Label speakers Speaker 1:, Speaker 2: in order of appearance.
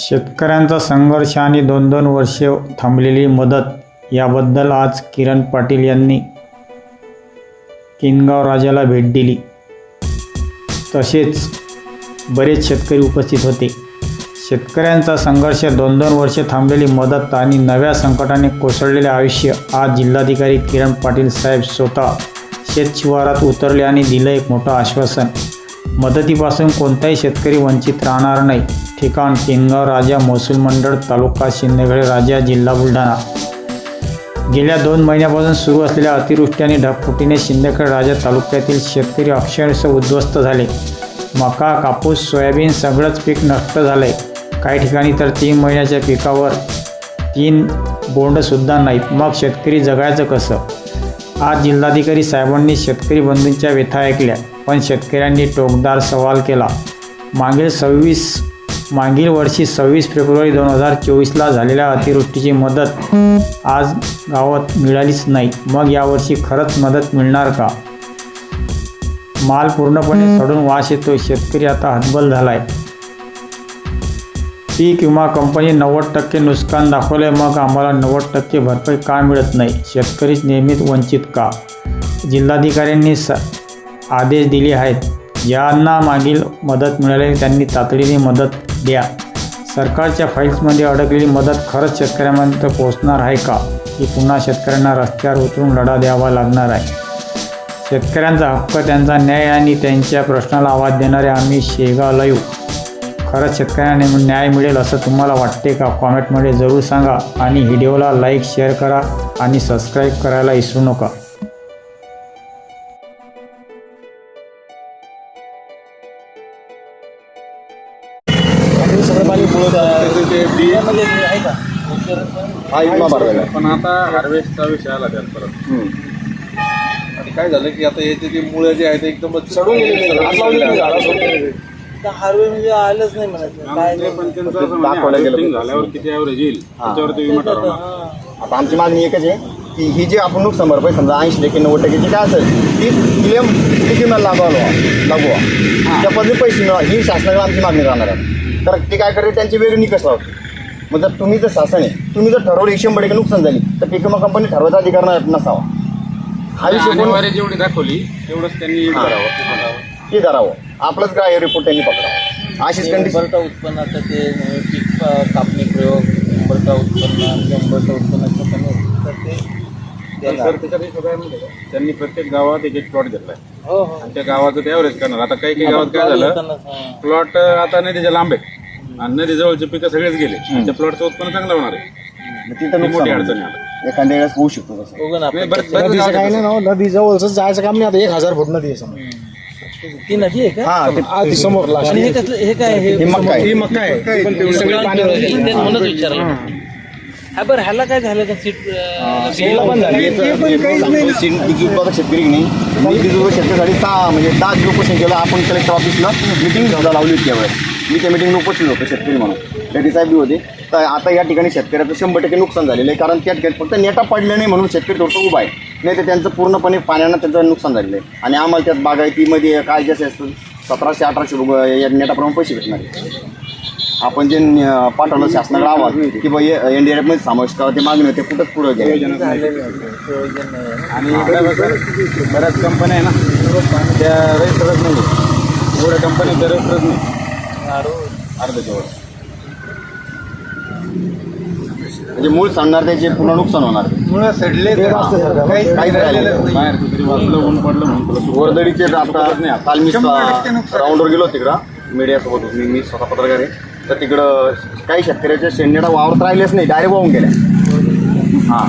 Speaker 1: शेतकऱ्यांचा संघर्ष आणि दोन दोन वर्षे थांबलेली मदत याबद्दल आज किरण पाटील यांनी किनगाव राजाला भेट दिली. तसेच बरेच शेतकरी उपस्थित होते. शेतकऱ्यांचा संघर्ष दोन दोन वर्षे थांबलेली मदत आणि नव्या संकटाने कोसळलेले आयुष्य आज जिल्हाधिकारी किरण पाटील साहेब स्वतः शेतशिवारात उतरले आणि दिलं एक मोठं आश्वासन. मदतीपासून कोणताही शेतकरी वंचित राहणार नाही. ठिकाण किनगाव राजा महसूल मंडळ तालुका शिंदेगड राजा जिल्हा बुलढाणा. गेल्या दोन महिन्यापासून सुरू असलेल्या अतिवृष्टी आणि ढगफुटीने शिंदेखेड राजा तालुक्यातील शेतकरी अक्षरशः उद्ध्वस्त झाले. मका कापूस सोयाबीन सगळंच पीक नष्ट झालंय. काही ठिकाणी तर तीन महिन्याच्या पिकावर तीन बोंडसुद्धा नाहीत. मग शेतकरी जगायचं कसं? आज जिल्हाधिकारी साहेबांनी शेतकरी बंधूंच्या व्यथा ऐकल्या पण शेतकऱ्यांनी टोकदार सवाल केला. मागील सव्वीस मागील वर्षी सव्वीस फेब्रुवारी दोन हजार चोवीसला झालेल्या अतिवृष्टीची मदत आज गावात मिळालीच नाही. मग यावर्षी खरंच मदत मिळणार का? माल पूर्णपणे सडून वास येतो शेतकरी आता हतबल झालाय. पीक विमा कंपनी नव्वद टक्के नुकसान दाखवले मग आम्हाला नव्वद टक्के भरपाई का मिळत नाही? शेतकरीच नेहमीच वंचित का? जिल्हाधिकाऱ्यांनी स आदेश दिले आहेत. ज्यांना मागील मदत मिळाली त्यांनी तातडीने मदत द्या. सरकारच्या फाईल्समध्ये अडकलेली मदत खरंच शेतकऱ्यांपर्यंत पोहोचणार आहे का? की पुन्हा शेतकऱ्यांना रस्त्यावर उतरून लढा द्यावा लागणार आहे? शेतकऱ्यांचा हक्क त्यांचा न्याय आणि त्यांच्या प्रश्नाला आवाज देणारे आम्ही शेगाव लाईव्ह खरंच शेतकऱ्यांना न्याय मिळेल असं तुम्हाला वाटते का? कॉमेंटमध्ये जरूर सांगा आणि व्हिडिओला लाईक शेअर करा आणि सबस्क्राईब करायला विसरू नका.
Speaker 2: म्हणजे आहे
Speaker 3: हा भरलेला.
Speaker 4: पण आता हार्वेस्टचा विषय आला त्यात परत.
Speaker 3: हम्म.
Speaker 4: आणि काय झालं की आता याचे जे मुळे जे आहेत ते एकदम
Speaker 3: सडून गेलेले आहेत. हात लावलेले आहेत,
Speaker 2: हार्वे म्हणजे आलंच नाही म्हणायचं. काय
Speaker 4: ते पण त्यांचं असं
Speaker 3: दाखवलं
Speaker 4: म्हणजे
Speaker 3: गेलं
Speaker 4: harvesting
Speaker 3: पाहिजे.
Speaker 4: झाल्यावर किती ॲव्हरेज येईल. त्याच्यावर ते विमा ठरवणार.
Speaker 2: हा.
Speaker 3: आता आमची मागणी एकच आहे की ही जी आपण नुकसान भरपाई समजा ऐंशी टक्के नव्वद टक्के काय असेल ती क्लेम किती मला लागवावा लागवा त्या पद्धतीने पैसे मिळवा. ही शासनाकडे आमची मागणी राहणार आहे. तर ते काय करते त्यांची वेगळी निकष लावते. मग जर तुम्ही जर शासन आहे तुम्ही जर ठरवलं एकशे शंभर टक्के नुकसान झाली तर पीक विमा कंपनी ठरवायचा अधिकार न- नसावा. हा विषय कोण
Speaker 4: जेवढी दाखवली तेवढंच त्यांनी
Speaker 3: हा.
Speaker 4: करावं
Speaker 3: ते धरावं आपलंच काय रिपोर्ट त्यांनी पकडावं. अशीच
Speaker 2: ते
Speaker 3: कंडिशन
Speaker 2: उंबरठा उत्पन्नाचं ते अं, पीक अं, कापणी प्रयोग उंबरठा उत्पन्न उत्पन्नाचं कमी होतं, तर ते.
Speaker 4: सर त्याच्यात आहे? त्यांनी प्रत्येक गावात एक एक प्लॉट घेतलाय.
Speaker 2: हो हो.
Speaker 4: आणि त्या गावाचं ते ॲव्हरेज करणार. आता काही काही गावात काय झालं?
Speaker 2: हा.
Speaker 4: प्लॉट आता नदीच्या लांब आहेत. आणि नदी जवळचे पिकं सगळेच गेले. त्या प्लॉटचं उत्पन्न चांगलं होणार आहे.
Speaker 3: तिथं
Speaker 4: ही मोठी
Speaker 3: नुकसान
Speaker 4: अडचण. आहे
Speaker 3: एखाद्या वेळेस होऊ शकतो तसं.
Speaker 2: बघू ना
Speaker 4: नाही,
Speaker 5: नदीचं काही नाही ना हो, नदी जवळच जायचं काम नाही. आता एक हजार फूट नदी आहे समोर.
Speaker 2: ती नदी आहे का?
Speaker 3: हा ते
Speaker 5: समोर लास्ट
Speaker 2: आणि हे कसलं हे काय हे
Speaker 3: हे मका आहे.
Speaker 5: ही मक्का आहे. ती पण तेवढी सगळी पाण्यावर आहे.
Speaker 2: तेच म्हणूनच विचारलं. हा बरं ह्याला काय झालं का? सीट अं,
Speaker 5: शेतीला पण झाली.
Speaker 3: बीज उत्पादक शेतकरी की नाही. मी बीज उत्पादक शेतकऱ्यासाठी सहा म्हणजे दहा केलं आपण कलेक्टर ऑफिसला मिटिंग सुद्धा लावली होती त्यावेळेस मी त्या मिटिंगला उपस्थित होतो शेतकरी म्हणून. रेड्डी साहेब बी होते. तर आता या ठिकाणी शेतकऱ्याचं शंभर टक्के नुकसान झालेलं आहे. कारण त्या ठिकाणी फक्त नेटा पडले नाही म्हणून शेतकरी थोडंसं उभा आहे. नाही तर त्यांचं पूर्णपणे पाण्यानं त्यांचं नुकसान झालेलं आहे. आणि आम्हाला त्यात बागायतीमध्ये काय जसे असतं सतराशे अठराशे रुपये या नेटाप्रमाणे पैसे भेटणार आहे. आपण जे पाठवलं शासनाकडे आवाज की बा एन डी आरमध्ये समावेश करा ते मागणी होते कुठंच पुढं घ्या.
Speaker 4: आणि बऱ्याच कंपन्या आहे ना त्या रजिस्टरच नाही. एवढ्या कंपन्या रजिस्टरच नाही.
Speaker 2: आरो-
Speaker 4: अर्ध्याच्या वर
Speaker 3: म्हणजे मूळ सांगणार त्याचे पुन्हा नुकसान होणार. काही काही राहिलेलं नाही.
Speaker 4: बाहेर ऊन पडलं म्हणून
Speaker 3: वर्दळीचे आता काल मी राऊंडवर गेलो तिकडं मीडियासोबत होतो. मी मी स्वतः पत्रकार आहे. तर तिकडं काही शेतकऱ्याच्या शेंडेडा वावरत राहिलेच नाही. डायरेक्ट वाहून गेल्या